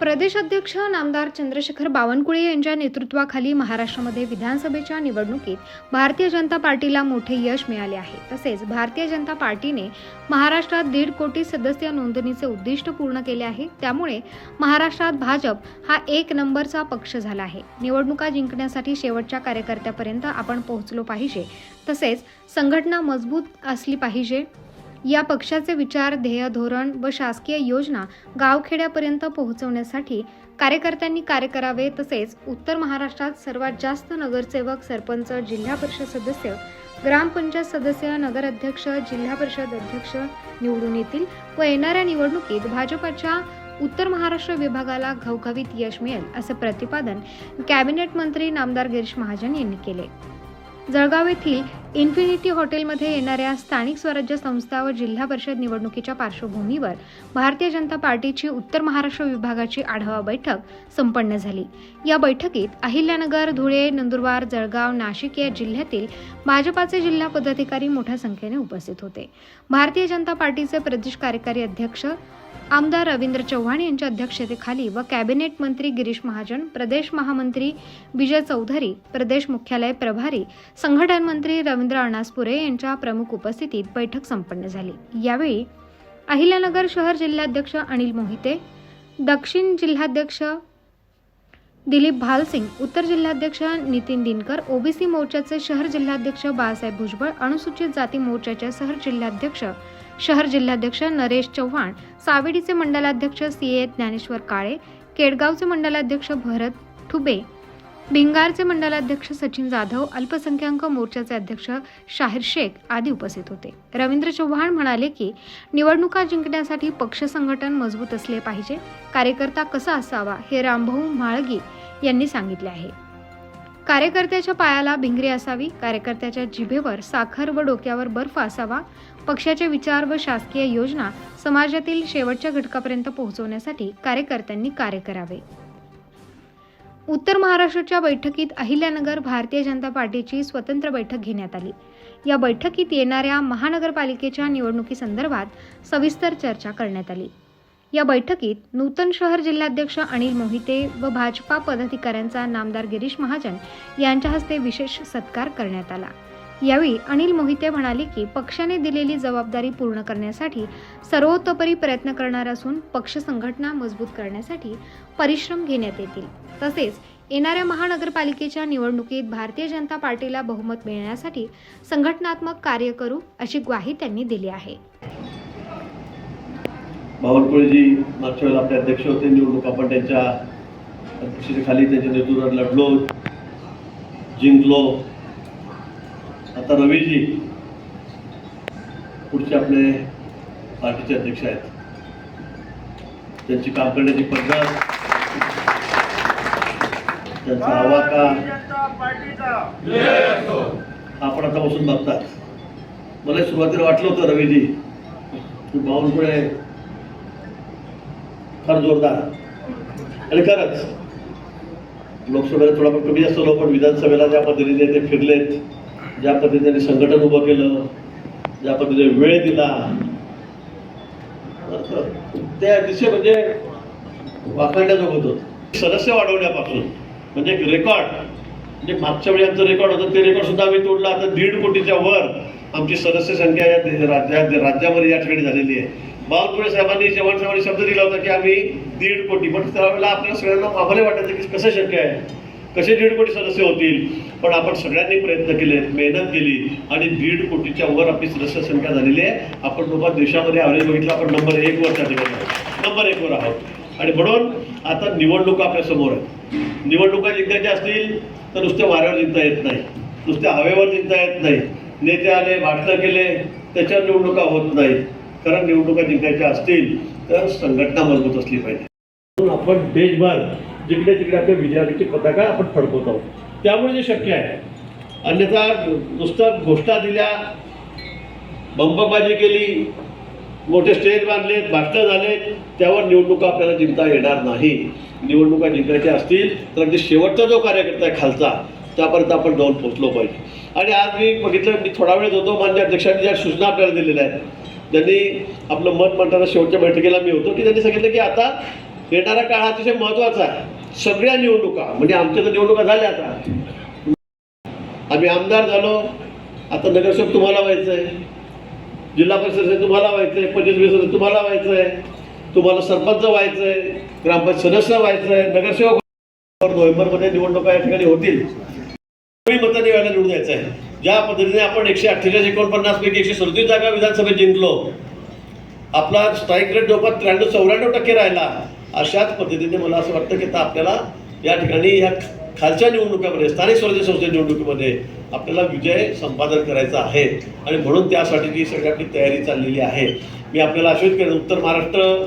प्रदेशाध्यक्ष नामदार चंद्रशेखर बावनकुळे यांच्या नेतृत्वाखाली महाराष्ट्रामध्ये विधानसभेच्या निवडणुकीत भारतीय जनता पार्टीला मोठे यश मिळाले आहे. तसेच भारतीय जनता पार्टीने महाराष्ट्रात दीड कोटी सदस्य नोंदणीचे उद्दिष्ट पूर्ण केले आहे. त्यामुळे महाराष्ट्रात भाजप हा एक नंबरचा पक्ष झाला आहे. निवडणुका जिंकण्यासाठी शेवटच्या कार्यकर्त्यापर्यंत आपण पोहोचलो पाहिजे. तसेच संघटना मजबूत असली पाहिजे. या पक्षाचे विचार ध्येय धोरण व शासकीय योजना गावखेड्यापर्यंत पोहोचवण्यासाठी कार्यकर्त्यांनी कार्य करावे तसेच उत्तर महाराष्ट्रात सर्वात जास्त नगरसेवक सरपंच जिल्हा परिषद सदस्य ग्रामपंचायत सदस्य नगराध्यक्ष जिल्हा परिषद अध्यक्ष निवडून येतील व येणाऱ्या निवडणुकीत भाजपच्या उत्तर महाराष्ट्र विभागाला घवघवीत यश मिळेल असं प्रतिपादन कॅबिनेट मंत्री नामदार गिरीश महाजन यांनी केले. जळगाव येथील इन्फिनिटी हॉटेलमध्ये येणाऱ्या स्थानिक स्वराज्य संस्था व जिल्हा परिषद निवडणुकीच्या पार्श्वभूमीवर भारतीय जनता पार्टीची उत्तर महाराष्ट्र विभागाची आढावा बैठक संपन्न झाली. या बैठकीत अहिल्यानगर धुळे नंदुरबार जळगाव नाशिक या जिल्ह्यातील भाजपाचे जिल्हा पदाधिकारी मोठ्या संख्येने उपस्थित होते. भारतीय जनता पार्टीचे प्रदेश कार्यकारी अध्यक्ष आमदार रवींद्र चव्हाण यांच्या अध्यक्षतेखाली व कॅबिनेट मंत्री गिरीश महाजन प्रदेश महामंत्री विजय चौधरी प्रदेश मुख्यालय प्रभारी संघटन मंत्री रवींद्र अणासपुरे यांच्या प्रमुख उपस्थितीत बैठक संपन्न झाली. यावेळी अहिल्यानगर शहर जिल्हाध्यक्ष अनिल मोहिते दक्षिण जिल्हाध्यक्ष दिलीप भालसिंग उत्तर जिल्हाध्यक्ष नितीन दिनकर ओबीसी मोर्चाचे शहर जिल्हाध्यक्ष बाळासाहेब भुजबळ अनुसूचित जाती मोर्चाचे शहर जिल्हाध्यक्ष शहर जिल्हाध्यक्ष नरेश चव्हाण सावेडीचे मंडलाध्यक्ष सी ए ज्ञानेश्वर काळे केडगावचे मंडलाध्यक्ष भरत ठुबे भिंगारचे मंडलाध्यक्ष सचिन जाधव अल्पसंख्याक मोर्चाचे अध्यक्ष शाहीर शेख आदी उपस्थित होते. रवींद्र चव्हाण म्हणाले की निवडणुका जिंकण्यासाठी पक्ष संघटन मजबूत असले पाहिजे. कार्यकर्ता कसा असावा हे रामभाऊ म्हाळगी यांनी सांगितले आहे. कार्यकर्त्याच्या पायाला भिंगरी असावी कार्यकर्त्याच्या जिभेवर साखर व डोक्यावर बर्फ असावा पक्षाचे विचार व शासकीय योजना समाजातील शेवटच्या घटकापर्यंत पोहोचवण्यासाठी कार्यकर्त्यांनी कार्य करावे. उत्तर महाराष्ट्राच्या बैठकीत अहिल्यानगर भारतीय जनता पार्टीची स्वतंत्र बैठक घेण्यात आली. या बैठकीत येणाऱ्या महानगरपालिकेच्या निवडणुकीसंदर्भात सविस्तर चर्चा करण्यात आली. या बैठकीत नूतन शहर जिल्हाध्यक्ष अनिल मोहिते व भाजपा पदाधिकाऱ्यांचा नामदार गिरीश महाजन यांच्या हस्ते विशेष सत्कार करण्यात आला. यावेळी अनिल मोहिते म्हणाले की पक्षाने दिलेली जबाबदारी पूर्ण करण्यासाठी सर्वतोपरी प्रयत्न करणार असून पक्ष संघटना मजबूत करण्यासाठी परिश्रम घेण्यात येतील. तसेच येणाऱ्या महानगरपालिकेच्या निवडणुकीत भारतीय जनता पार्टीला बहुमत मिळण्यासाठी संघटनात्मक कार्य करू अशी ग्वाही त्यांनी दिली आहे. बावनकुळेजी मागच्या वेळेला आपले अध्यक्ष होते निवडणूक आपण त्यांच्या अध्यक्षतेखाली त्यांच्या नेतृत्वात लढलो जिंकलो. आता रवीजी पुढचे आपले पार्टीचे अध्यक्ष आहेत. त्यांची काम करण्याची पद्धत त्यांचा आवाका आपण आता बसून बघतात. मला सुरुवातीला वाटलं होतं रवीजी की बावनकुळे फार जोरदार. आणि खरंच लोकसभेला थोडा कमी असतो लोक पण विधानसभेला ज्या पद्धतीने ते फिरलेत ज्या पद्धतीने संघटन उभं केलं ज्या पद्धतीने वेळ दिला. त्या अतिशय म्हणजे वाखाणण्याजोग होतं. सदस्य वाढवण्यापासून म्हणजे एक रेकॉर्ड म्हणजे मागच्या वेळी आमचं रेकॉर्ड होतं ते रेकॉर्ड सुद्धा आम्ही तोडला. आता दीड कोटीच्या वर आमची सदस्य संख्या या राज्यात राज्यामध्ये या ठिकाणी झालेली आहे. बावनकुळे साहेबांनी चव्हाण साहेबांनी शब्द दिला होता की आम्ही दीड कोटी पण त्यावेळेला आपल्याला सगळ्यांना आम्हाला वाटायचं की कसं शक्य आहे? कसे दीड कोटी सदस्य होतील? पण आपण सगळ्यांनी प्रयत्न केले मेहनत केली आणि दीड कोटीच्या वर आपली सदस्य संख्या झालेली आहे. आपण बाबा देशामध्ये ॲव्हरेज बघितलं आपण नंबर एक वर त्या ठिकाणी आहोत. नंबर एक वर आहोत. आणि म्हणून आता निवडणुका आपल्यासमोर आहेत. निवडणुका जिंकायच्या असतील तर नुसत्या वाऱ्यावर जिंकता येत नाही. नुसत्या हवेवर जिंकता येत नाही. नेते आले भाषणं केले त्याच्यावर निवडणुका होत नाहीत. कारण निवडणुका जिंकायच्या असतील तर संघटना मजबूत असली पाहिजे. म्हणून आपण देशभर जिकडे तिकडे आपल्या विजयाची पताका आपण फडकवत आहोत. त्यामुळे जे शक्य आहे. अन्यथा नुसतं घोषणा दिल्या बंबबाजी केली मोठे स्टेज बांधलेत भाषणं झाले त्यावर निवडणुका आपल्याला जिंकता येणार नाही. निवडणुका जिंकायच्या असतील तर अगदी शेवटचा जो कार्यकर्ता आहे खालचा त्यापर्यंत आपण जाऊन पोहोचलो पाहिजे. आणि आज मी बघितलं मी थोडा वेळ होतो मान्य अध्यक्षांनी ज्या सूचना आपल्याला दिलेल्या आहेत त्यांनी आपलं मत मांडताना शेवटच्या बैठकीला मी होतो की त्यांनी सांगितलं की आता येणारा काळ अतिशय महत्त्वाचा आहे. सगळ्या निवडणुका म्हणजे आमच्या तर निवडणुका झाल्या आता. आम्ही आमदार झालो आता नगरसेवक तुम्हाला व्हायचं आहे जिल्हा परिषद तुम्हाला व्हायचं आहे पंचायत सदस्य तुम्हाला व्हायचं आहे तुम्हाला सरपंच व्हायचं आहे ग्रामपंचायत सदस्य व्हायचं आहे नगरसेवक नोव्हेंबरमध्ये निवडणुका या ठिकाणी होतील. कमी मतांनी वेळेला निवडून यायचं आहे ज्या पद्धतीने आपण एकशे अठ्ठेचाळीस एकोणपन्नास पैकी एकशे सदतीस जागा विधानसभेत जिंकलो आपला स्ट्राईक रेट जवळपास त्र्याण्णव चौऱ्याण्णव टक्के राहिला. अशाच पद्धतीने मला असं वाटतं की आता आपल्याला या ठिकाणी ह्या खालच्या निवडणुकामध्ये स्थानिक स्वराज्य संस्थेच्या निवडणुकीमध्ये आपल्याला विजय संपादन करायचा आहे. आणि म्हणून त्यासाठीची सगळी आपली तयारी चाललेली आहे मी आपल्याला आश्वित करेन उत्तर महाराष्ट्र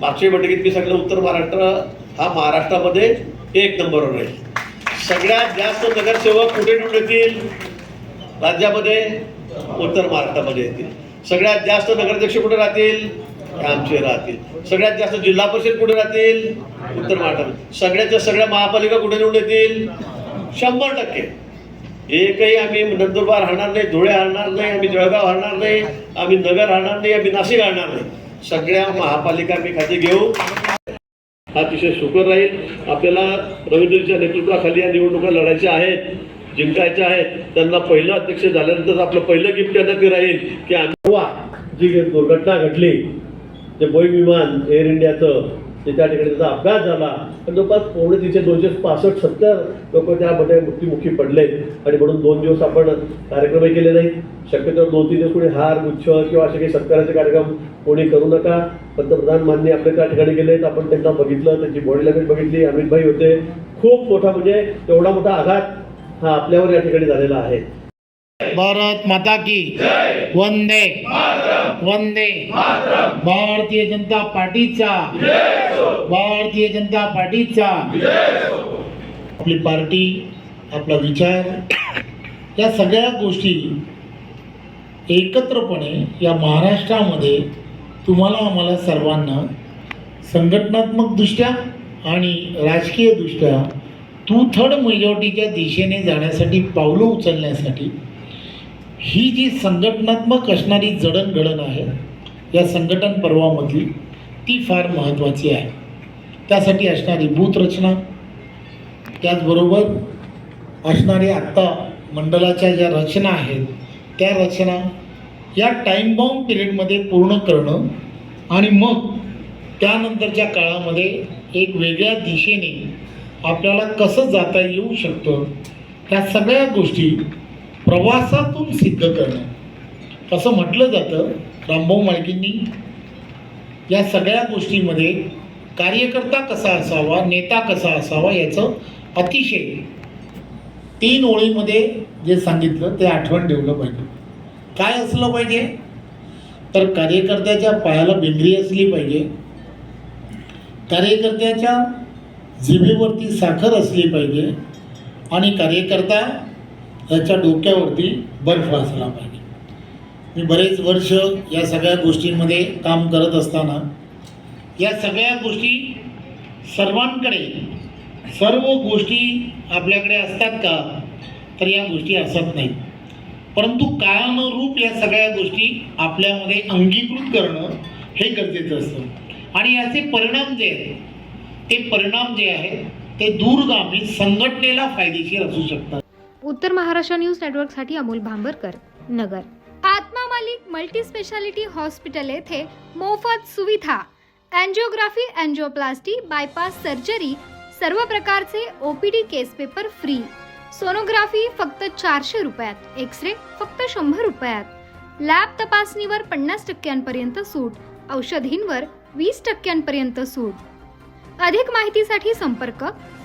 मागच्या बैठकीत मी सांगितलं उत्तर महाराष्ट्र हा महाराष्ट्रामध्ये एक नंबरवर राहील. सगळ्यात जास्त नगरसेवक कुठे निवडून येतील? राज्यामध्ये उत्तर महाराष्ट्रामध्ये येतील. सगळ्यात जास्त नगराध्यक्ष कुठे राहतील? आमचे राहतील. सगळ्यात जास्त जिल्हा परिषद कुठे राहतील? उत्तर महाराष्ट्रामध्ये सगळ्याच्या सगळ्या महापालिका कुठे निवडून येतील? शंभर टक्के. एकही आम्ही नंदुरबार राहणार नाही धुळे राहणार नाही आम्ही जळगाव राहणार नाही आम्ही नगर राहणार नाही आम्ही नाशिक राहणार नाही. सगळ्या महापालिका आम्ही खाते घेऊ. हा अतिशय शुकर राहील. आपल्याला रवींद्रजीच्या नेतृत्वाखाली या निवडणुका लढायच्या आहेत जिंकायच्या आहेत. त्यांना पहिलं अध्यक्ष झाल्यानंतर आपलं पहिलं गिफ्ट त्यांना ते राहील की आम्ही वा, जी दुर्घटना घडली ते बोई विमान एअर इंडियाचं ते त्या ठिकाणी त्याचा अपघात झाला आणि जवळपास पावणे तिथे दोनशे पासष्ट सत्तर लोक त्यामध्ये मृत्युमुखी पडले. आणि म्हणून दोन दिवस आपण कार्यक्रमही केले नाही शक्यतो दोन तीन दिवस कोणी हार गुच्छ किंवा असे काही सत्काराचे कार्यक्रम कोणी करू नका. पंतप्रधान मान्य आपल्या त्या ठिकाणी गेलेत आपण त्यांना बघितलं त्यांची बॉडी लँग्वेज बघितली अमित भाई होते. खूप मोठा म्हणजे एवढा मोठा आघात हा आपल्यावर या ठिकाणी झालेला आहे. भारत माता की। वंदे। वंदे। भारतीय जनता पार्टीचा। भारतीय जनता पार्टीचा। आपली पार्टी आपला विचार या सगळ्या गोष्टी एकत्रपणे या महाराष्ट्रामध्ये तुम्हाला आम्हाला सर्वांना संघटनात्मकदृष्ट्या आणि राजकीयदृष्ट्या टू थर्ड मेजॉरिटीच्या दिशेने जाण्यासाठी पावलं उचलण्यासाठी ही जी संघटनात्मक असणारी जडणघडण आहे या संघटन पर्वामधली ती फार महत्त्वाची आहे. त्यासाठी असणारी भूतरचना त्याचबरोबर असणारी आत्ता मंडळाच्या ज्या रचना आहेत त्या रचना या टाईम बाउंड पिरियडमध्ये पूर्ण करणं आणि मग त्यानंतरच्या काळामध्ये एक वेगळ्या दिशेने आपल्याला कसं जाता येऊ शकतं ह्या सगळ्या गोष्टी प्रवासातून सिद्ध करणं. असं म्हटलं जातं रामभाऊ माळकींनी या सगळ्या गोष्टीमध्ये कार्यकर्ता कसा असावा नेता कसा असावा याचं अतिशय तीन ओळीमध्ये जे सांगितलं ते आठवण ठेवलं पाहिजे. काय असलं पाहिजे? तर कार्यकर्त्याच्या पायाला बेंगरी असली पाहिजे. कार्यकर्त्याच्या जिभेवरती साखर असली पाहिजे. आणि कार्यकर्ता याच्या डोक्यावरती बर्फ असला पाहिजे. मी बरेच वर्ष या सगळ्या गोष्टींमध्ये काम करत असताना या सगळ्या गोष्टी सर्वांकडे सर्व गोष्टी आपल्याकडे असतात का? तर या गोष्टी असत नाही परंतु काळानुरूप या सगळ्या गोष्टी आपल्यामध्ये अंगीकृत करणं हे गरजेचं असतं. आणि याचे परिणाम जे आहेत ते परिणाम जे आहेत ते दूरगामी संघटनेला फायदेशीर असू शकतात. उत्तर महाराष्ट्र न्यूज नेटवर्कसाठी Amol Bhambarkar Nagar. Atma Malik multi speciality hospital येथे मोफत सुविधा अँजिओग्राफी अँजिओप्लास्टी बायपास सर्जरी सर्व प्रकारचे OPD case paper free sonography फक्त चारशे रुपयात एक्सरे फक्त शंभर रुपयात. लॅब तपासणीवर पन्नास टक्क्यांपर्यंत सूट औषधींवर वीस टक्क्यांपर्यंत सूट. अधिक माहितीसाठी संपर्क